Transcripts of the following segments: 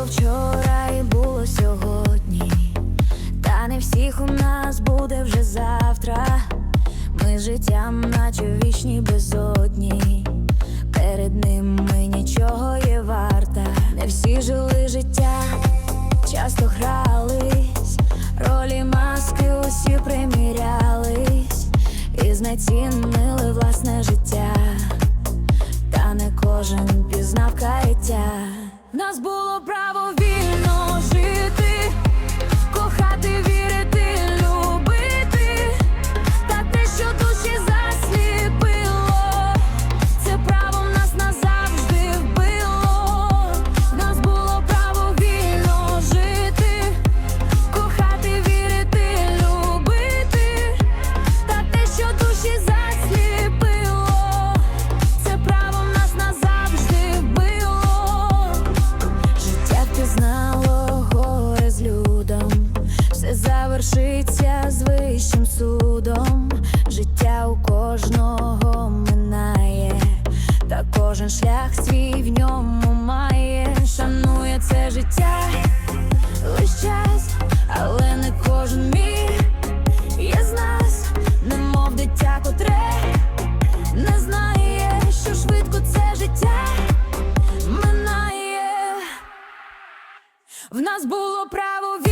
було вчора і було сьогодні. Та не всіх у нас буде вже завтра. Ми життям, наче вічні безодні. Перед ним ми нічого є варта. Не всі жили життя, часто грались, ролі маски усі примірялись і знецінили власне життя. Та не кожен пізнав каяття. Нас було право все завершиться з вищим судом. Життя у кожного минає, та кожен шлях свій в ньому має. Шанує це життя, лиш час, але не кожен міг. Є з нас, немов дитя, котре не знає, що швидко це життя минає. В нас було право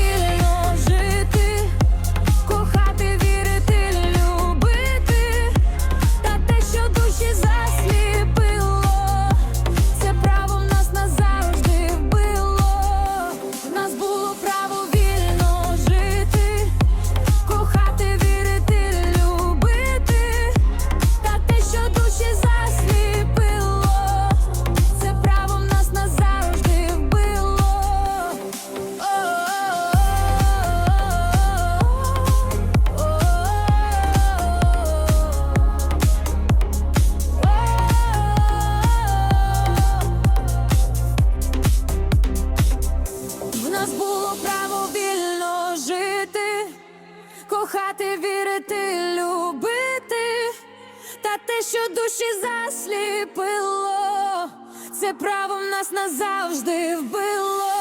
кохати, вірити, любити, та те, що душі засліпило, це право в нас назавжди вбило.